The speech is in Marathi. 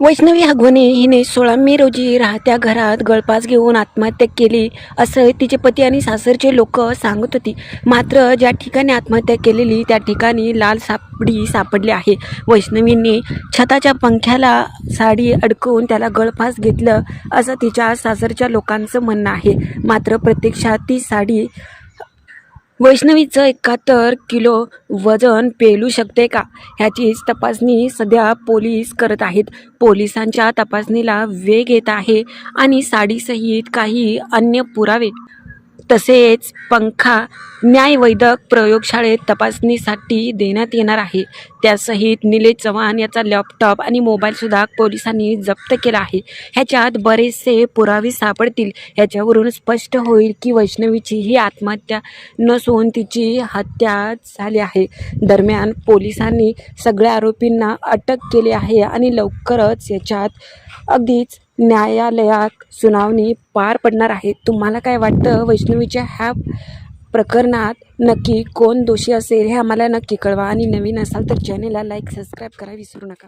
वैष्णवी हगवणे हिने सोळा मे रोजी राहत्या घरात गळपास घेऊन आत्महत्या केली. असं तिचे पती आणि सासरचे लोक सांगत होती. मात्र ज्या ठिकाणी आत्महत्या केलेली त्या ठिकाणी लाल सापडी सापडली आहे. वैष्णवींनी छताच्या पंख्याला साडी अडकवून त्याला गळपास घेतलं असं तिच्या सासरच्या लोकांचं म्हणणं आहे. मात्र प्रत्यक्षात ती साडी वैष्णवीचं एकाहत्तर किलो वजन पेलू शकते का? ह्याचीच तपासणी सध्या पोलीस करत आहेत. पोलिसांच्या तपासणीला वेग येत आहे आणि साडीसहित काही अन्य पुरावे तसेच पंखा न्यायवैदक प्रयोगशाळेत तपासणीसाठी देण्यात येणार आहे. त्यासहित निलेश चव्हाण याचा लॅपटॉप आणि मोबाईलसुद्धा पोलिसांनी जप्त केला आहे. ह्याच्यात बरेचसे पुरावे सापडतील. ह्याच्यावरून स्पष्ट होईल की वैष्णवीची ही आत्महत्या नसून तिची हत्या झाली आहे. दरम्यान पोलिसांनी सगळ्या आरोपींना अटक केली आहे आणि लवकरच याच्यात अगदीच न्यायालयात सुनावणी पार पडणार आहे. तुम्हाला काय वाटतं? वैष्णवीच्या ह्या प्रकरणात नक्की कोण दोषी असेल हे आम्हाला नक्की कळवा. आणि नवीन असाल तर चॅनेलला लाईक सबस्क्राईब करा. विसरू नका.